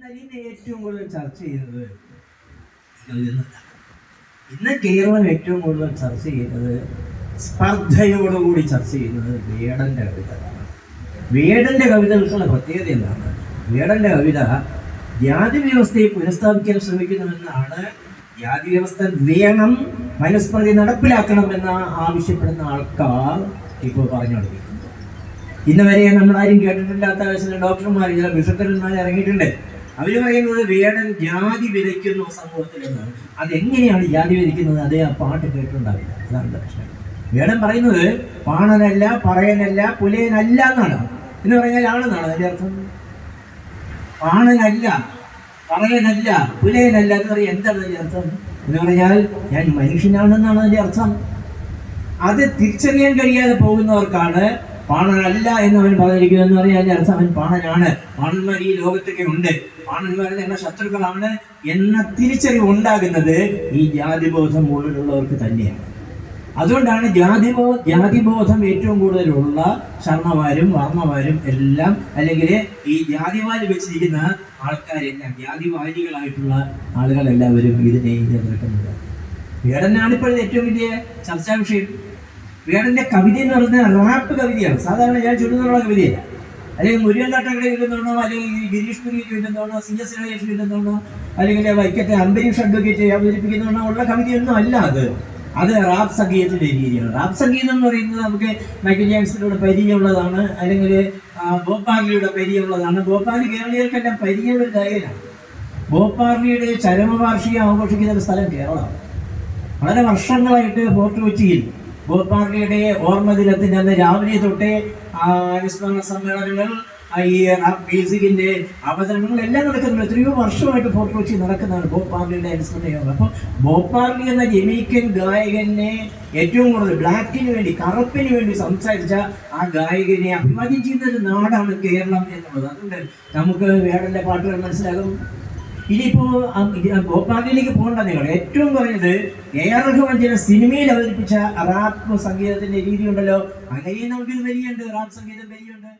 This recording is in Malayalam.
എന്നാൽ ഇന്ന് ഏറ്റവും കൂടുതൽ ചർച്ച ചെയ്യുന്നത്. ഇന്ന് കേരളം ഏറ്റവും കൂടുതൽ ചർച്ച ചെയ്യുന്നത് സ്പർദ്ധയോടുകൂടി ചർച്ച ചെയ്യുന്നത് വേടന്റെ കവിത വേടന്റെ കവിതകൾക്കുള്ള പ്രത്യേകത എന്താണ്? വേടന്റെ കവിത ജാതി വ്യവസ്ഥയെ പുനഃസ്ഥാപിക്കാൻ ശ്രമിക്കുന്നുവെന്നാണ് ജാതി വ്യവസ്ഥ വേണം മനുസ്മൃതി നടപ്പിലാക്കണമെന്ന് ആവശ്യപ്പെടുന്ന ആൾക്കാർ ഇപ്പോൾ പറഞ്ഞു തുടങ്ങിയിട്ടുണ്ട്. ഇന്ന് വരെ നമ്മളാരും കേട്ടിട്ടില്ലാത്ത ചില ഡോക്ടർമാർ ചില ബിഷക്കന്മാർ ഇറങ്ങിയിട്ടുണ്ട്. അവർ പറയുന്നത് വേടൻ ജാതി വിതയ്ക്കുന്നു സമൂഹത്തിൽ എന്നാണ് അതെങ്ങനെയാണ് ജാതി വിതയ്ക്കുന്നത്? അതേ ആ പാട്ട് കേട്ടിട്ടുണ്ടാവില്ല. അതാണ് പ്രശ്നം. വേടൻ പറയുന്നത് പാണനല്ല പറയനല്ല പുലയനല്ല എന്നാണ്. എന്ന് പറഞ്ഞാൽ ആണെന്നാണ് അതിന്റെ അർത്ഥം. പാണനല്ല പറയനല്ല പുലയനല്ല എന്ന് പറയാൻ എന്താണ് അതിന്റെ അർത്ഥം? എന്ന് പറഞ്ഞാൽ ഞാൻ മനുഷ്യനാണെന്നാണ് അതിന്റെ അർത്ഥം. അത് തിരിച്ചറിയാൻ കഴിയാതെ പോകുന്നവർക്കാണ് പാണനല്ല എന്ന് അവൻ പറഞ്ഞിരിക്കുന്നു എന്ന് പറഞ്ഞാൽ അതിന്റെ അർത്ഥം അവൻ പാണനാണ്. പാണന്മാർ ഈ ലോകത്തൊക്കെ ഉണ്ട്. പാണന്മാർ ഞങ്ങളുടെ ശത്രുക്കളാണ് എന്ന തിരിച്ചറിവ് ഉണ്ടാകുന്നത് ഈ ജാതിബോധം മുകളിലുള്ളവർക്ക് തന്നെയാണ്. അതുകൊണ്ടാണ് ജാതിബോ ജാതിബോധം ഏറ്റവും കൂടുതലുള്ള ശർമ്മമാരും വർമ്മമാരും എല്ലാം അല്ലെങ്കിൽ ഈ ജാതിവാരി വെച്ചിരിക്കുന്ന ആൾക്കാരെല്ലാം ജാതിവാരികളായിട്ടുള്ള ആളുകളെല്ലാവരും ഇതിനെ എതിർക്കുന്നത് വേടനാണ് ഇപ്പോഴത്തെ ഏറ്റവും വലിയ ചർച്ചാ വിഷയം വേടന്റെ കവിത എന്ന് പറയുന്നത് റാപ്പ് കവിതയാണ്. സാധാരണ ഞാൻ ചൊല്ലുന്നുള്ള കവിതയല്ല. അല്ലെങ്കിൽ മുരുകൻ തട്ടക്കട എഴുതുന്നോണോ അല്ലെങ്കിൽ ഗിരീഷ് പുരി എഴുതുന്നോണോ സി എസ് രമേഷ് എഴുതുന്നോണോ അല്ലെങ്കിൽ വൈക്കത്തെ അന്തരീക്ഷ അഡ്വക്കേറ്റ് അവതരിപ്പിക്കുന്നോണോ ഉള്ള കവിതയൊന്നും അല്ല അത്. അത് റാപ്പ് സംഗീതത്തിന്റെ രീതിയാണ്. റാപ്പ് സംഗീതം എന്ന് പറയുന്നത് നമുക്ക് മൈക്കിൾ ജാക്സണിലൂടെ പരിചയമുള്ളതാണ് അല്ലെങ്കിൽ ഭോപ്പാലിയുടെ പരിചയമുള്ളതാണ്. ഭോപ്പാലി കേരളീയർക്കെല്ലാം പരിചയമുള്ള ഒരു ഗായകനാണ്. ഭോപ്പാലിയുടെ ചരമവാർഷികം ആഘോഷിക്കുന്ന ഒരു സ്ഥലം കേരളമാണ്. വളരെ വർഷങ്ങളായിട്ട് ഫോർട്ട് കൊച്ചിയിൽ ഭോപ്പാർലിയുടെ ഓർമ്മ ദിനത്തിന്റെ അന്ന് രാവിലെ തൊട്ടേ അനുസ്മരണ സമ്മേളനങ്ങൾ ഈ റാപ്പ് മ്യൂസിക്കിന്റെ അവതരണങ്ങൾ എല്ലാം നടക്കുന്നുണ്ട്. എത്രയോ വർഷമായിട്ട് ഫോർട്ട് കൊച്ചി നടക്കുന്നതാണ് ഭോപ്പാർലിയുടെ അനുസ്മരണ യോഗം അപ്പോൾ ഭോപ്പാർലി എന്ന ജമൈക്കൻ ഗായകനെ ഏറ്റവും കൂടുതൽ ബ്ലാക്കിന് വേണ്ടി കറുപ്പിന് വേണ്ടി സംസാരിച്ച ആ ഗായകനെ അഭിവാദ്യം ചെയ്യുന്ന ഒരു നാടാണ് കേരളം എന്നുള്ളത്. അതുകൊണ്ട് നമുക്ക് വേടന്റെ പാട്ടുകൾ മനസ്സിലാകും? ഇനിയിപ്പോ ഗോപാലിലേക്ക് പോകണ്ട നിങ്ങൾ. ഏറ്റവും കുറഞ്ഞത് എ ആർ റഹ്മാൻ ചില സിനിമയിൽ അവതരിപ്പിച്ച റാപ്പ് സംഗീതത്തിന്റെ രീതി ഉണ്ടല്ലോ അങ്ങനെയും നമുക്ക് ഇത് വരികയുണ്ട് റാപ്പ് സംഗീതം വരികയുണ്ട്